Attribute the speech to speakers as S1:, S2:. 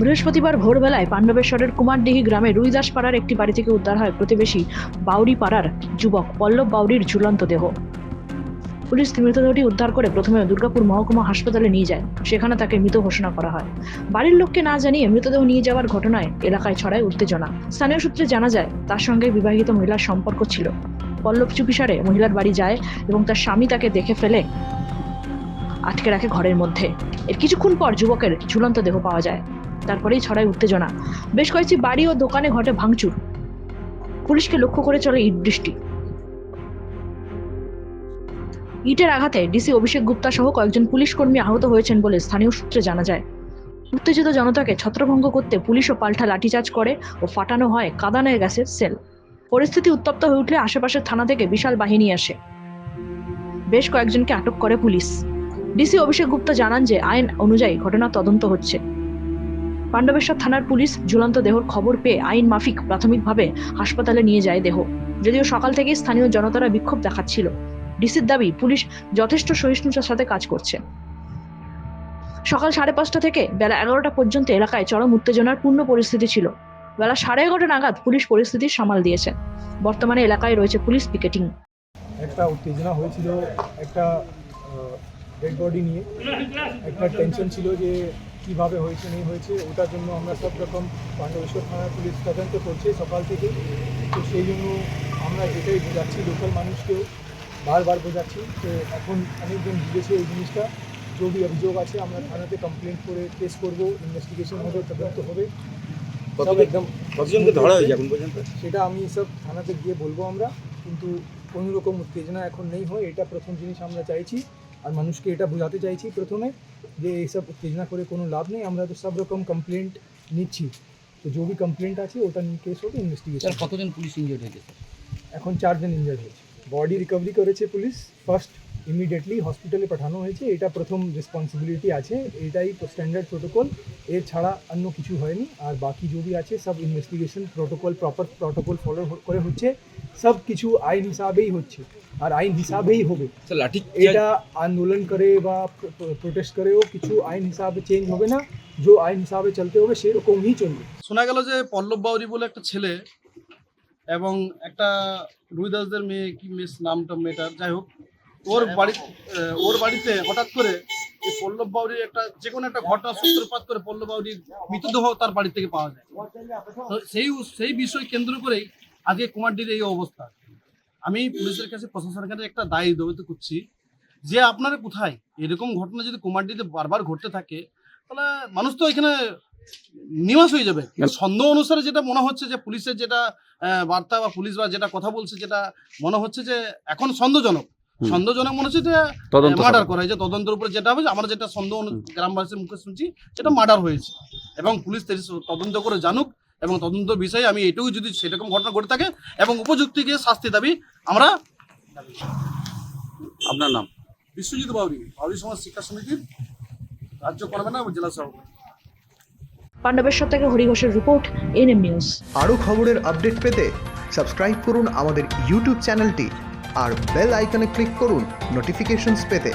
S1: বৃহস্পতিবার ভোরবেলায় পাণ্ডবেশ্বরের কুমারডিহি গ্রামে রুইদাস পাড়ার একটি বাড়ি থেকে উদ্ধার হয় প্রতিবেশী বাউরি পাড়ার যুবক পল্লব বাউরির ঝুলন্ত দেহ। পুলিশ মৃতদেহটি উদ্ধার করে প্রথমে দুর্গাপুর মহকুমা হাসপাতালে নিয়ে যায়। সেখানে তাকে মৃত ঘোষণা করা হয়। বাড়ির লোককে না জানিয়ে মৃতদেহ নিয়ে যাওয়ার ঘটনায় এলাকায় ছড়ায় উত্তেজনা। স্থানীয় সূত্রে জানা যায়, তার সঙ্গে বিবাহিত মহিলার সম্পর্ক ছিল। পল্লব চুপিসারে মহিলার বাড়ি যায় এবং তার স্বামী তাকে দেখে ফেলে আটকে রাখে ঘরের মধ্যে। এর কিছুক্ষণ পর যুবকের ঝুলন্ত দেহ পাওয়া যায়। তারপরেই ছড়ায় উত্তেজনা। বেশ কয়েকটি বাড়ি ও দোকানে ঘটে ভাঙচুর। পুলিশকে লক্ষ্য করে চলে ইট বৃষ্টি। ইটের আঘাতে ডিসি অভিষেক গুপ্তা সহ কয়েকজন পুলিশ কর্মী আহত হয়েছেন বলে স্থানীয় সূত্রে জানা যায়। উত্তেজিত জনতাকে ছত্রভঙ্গ করতে পুলিশও পাল্টা লাঠিচার্জ করে ও ফাটানো হয় কাদানের গ্যাসের সেল। পরিস্থিতি উত্তপ্ত হয়ে উঠলে আশেপাশের থানা থেকে বিশাল বাহিনী আসে। বেশ কয়েকজনকে আটক করে পুলিশ। ডিসি অভিষেক গুপ্তা জানান যে আইন অনুযায়ী ঘটনা তদন্ত হচ্ছে। পাণ্ডবেশ্বর থানার পুলিশ ঝুলন্ত দেহর খবর পেয়ে আইন মাফিক প্রাথমিকভাবে হাসপাতালে নিয়ে যায় দেহ। যদিও সকাল থেকে স্থানীয় জনতারা বিক্ষোভ দেখাচ্ছিল। ডিসির দাবি, পুলিশ যথেষ্ট সহিষ্ণুতার সাথে কাজ করছে। সকাল সাড়ে পাঁচটা থেকে বেলা এগারোটা পর্যন্ত এলাকায় চরম উত্তেজনার পূর্ণ পরিস্থিতি ছিল। বেলা সাড়ে এগারোটা নাগাদ পুলিশ পরিস্থিতি সামাল দিয়েছে। বর্তমানে এলাকায় রয়েছে পুলিশ পিকেটিং।
S2: একটা উত্তেজনা হয়েছিল একটা ডেড বডি নিয়ে। একটা টেনশন ছিল যে কীভাবে হয়েছে নেই হয়েছে ওটার জন্য আমরা সব রকম পাণ্ডবেশ্বর থানার পুলিশ তদন্ত করছে সকাল থেকে। তো সেই জন্য আমরা এটাই বোঝাচ্ছি লোকাল মানুষকেও বারবার বোঝাচ্ছি তো এখন অনেকজন বুঝেছে এই জিনিসটা। যে বি অভিযোগ আছে আমরা থানাতে কমপ্লেন করে কেস করব ইনভেস্টিগেশন হবে তদন্ত হবে। একদম
S3: কতজনকে ধরা হয়েছে এখন পর্যন্ত?
S2: সেটা আমি সব থানাতে গিয়ে বলব আমরা কিন্তু কোনো রকম উত্তেজনা এখন নেই হয় এটা প্রথম জিনিস আমরা চাইছি। আর মানুষকে এটা বোঝাতে চাইছি প্রথমে যে এইসব উত্তেজনা করে কোনো লাভ নেই আমরা তো সব রকম কমপ্লেন্ট নিচ্ছি। তো যে কমপ্লেন্ট আছে ওটা নিয়ে কেস হবে ইনভেস্টিগেশন
S4: কতজন পুলিশ ইনজিওর্ড হয়েছে?
S2: এখন চারজন ইনজার্ড হয়েছে। বডি রিকভারি করেছে পুলিশ ফার্স্ট ইমিডিয়েটলি হসপিটালে পাঠানো হয়েছে এটা প্রথম রেসপন্সিবিলিটি আছে এটাই স্ট্যান্ডার্ড প্রোটোকল এর ছাড়া অন্য কিছু হয়নি। আর বাকি যে বি আছে সব investigation protocol proper protocol follow করে হচ্ছে। সব কিছু আইন হিসাবেই হচ্ছে। আর আইন হিসাবেই হবে।
S3: স্যার লাঠি
S2: এটা আন্দোলন করে বা প্রোটেস্ট করেও কিছু আইন হিসাবে চেঞ্জ হবে না। যে আইন হিসাবে চলতে হবে সেরকমই চলবে।
S5: শোনা গেল যে পল্লব বাউরি বলে একটা ছেলে এবং একটা রুইদাসদের মেয়ে কি মিস নামটা মেয়েটার যাই হোক ওর বাড়ি ওর বাড়িতে হঠাৎ করে এই পল্লব বাউরির একটা যে কোনো একটা ঘটনা সূত্রপাত করে পল্লব বাউরির মৃতদেহ তার বাড়ি থেকে পাওয়া যায়। তো সেই সেই বিষয় কেন্দ্র করেই আজকে কুমারডির এই অবস্থা। আমি পুলিশের কাছে প্রশাসনের কাছে একটা দায়ী দাবিত করছি যে আপনারা কোথায়? এরকম ঘটনা যদি কুমারডিতে বারবার ঘটতে থাকে তাহলে মানুষ তো এখানে নিবাস হয়ে যাবে। সন্দেহ অনুসারে যেটা মনে হচ্ছে যে পুলিশের যেটা বার্তা বা পুলিশ বা যেটা কথা বলছে যেটা মনে হচ্ছে যে এখন সন্দেহজনক। সন্দেহজনক মনে হচ্ছে যে মার্ডার করা হয়েছে তদন্তের উপরে যেটা হবে আমরা যেটা সন্দেহ গ্রামবাসীর মুখে শুনছি সেটা মার্ডার হয়েছে। এবং পুলিশ তদন্ত করে জানুক এবং তদন্ত বিষয়ে আমি এটুকু যদি সেরকম ঘটনা ঘটে থাকে এবং উপযুক্তকে শাস্তি দাবি আমরা
S3: আপনার নাম?
S5: বিশ্বজিৎ বাউরি বাউরি সমাজ শিক্ষা সমিতির রাজ্য করবে না জেলা সভাপতি।
S1: পাণ্ডবেশ্বর থেকে হরি ঘোষের রিপোর্ট এনএম নিউজ।
S6: আরও খবরের আপডেট পেতে সাবস্ক্রাইব করুন আমাদের ইউটিউব চ্যানেলটি আর বেল আইকনে ক্লিক করুন নোটিফিকেশনস পেতে।